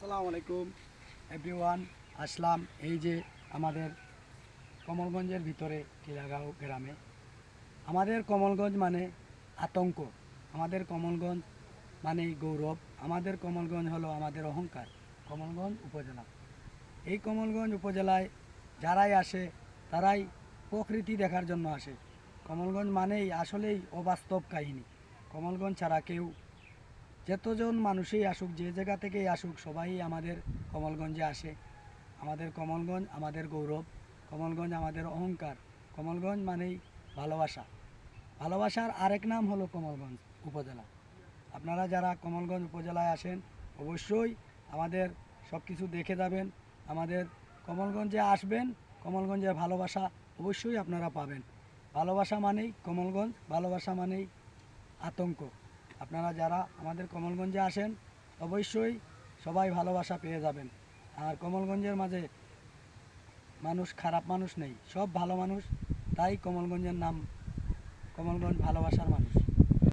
আসসালামু আলাইকুম। এভরিওয়ান, আসলাম এই যে আমাদের কমলগঞ্জের ভিতরে টিলাগাঁও গ্রামে। আমাদের কমলগঞ্জ মানে আতঙ্ক। আমাদের কমলগঞ্জ মানেই গৌরব। আমাদের কমলগঞ্জ হলো আমাদের অহংকার। কমলগঞ্জ উপজেলা। এই কমলগঞ্জ উপজেলায় যারাই আসে, তারাই প্রকৃতি দেখার জন্য আসে। কমলগঞ্জ মানেই আসলেই অবাস্তব কাহিনী। কমলগঞ্জ ছাড়া কেউ যতজন মানুষই আসুক, যে জায়গা থেকেই আসুক, সবাই আমাদের কমলগঞ্জে আসে। আমাদের কমলগঞ্জ আমাদের গৌরব, কমলগঞ্জ আমাদের অহংকার, কমলগঞ্জ মানেই ভালোবাসা। ভালোবাসার আরেক নাম হলো কমলগঞ্জ উপজেলা। আপনারা যারা কমলগঞ্জ উপজেলায় আসেন, অবশ্যই আমাদের সব কিছু দেখে যাবেন। আমাদের কমলগঞ্জে আসবেন, কমলগঞ্জের ভালোবাসা অবশ্যই আপনারা পাবেন। ভালোবাসা মানেই কমলগঞ্জ, ভালোবাসা মানেই আতঙ্ক। আপনারা যারা আমাদের কমলগঞ্জে আসেন, অবশ্যই সবাই ভালোবাসা পেয়ে যাবেন। আর কমলগঞ্জের মাঝে মানুষ খারাপ মানুষ নেই, সব ভালো মানুষ, তাই কমলগঞ্জের নাম কমলগঞ্জ ভালোবাসার মানুষ।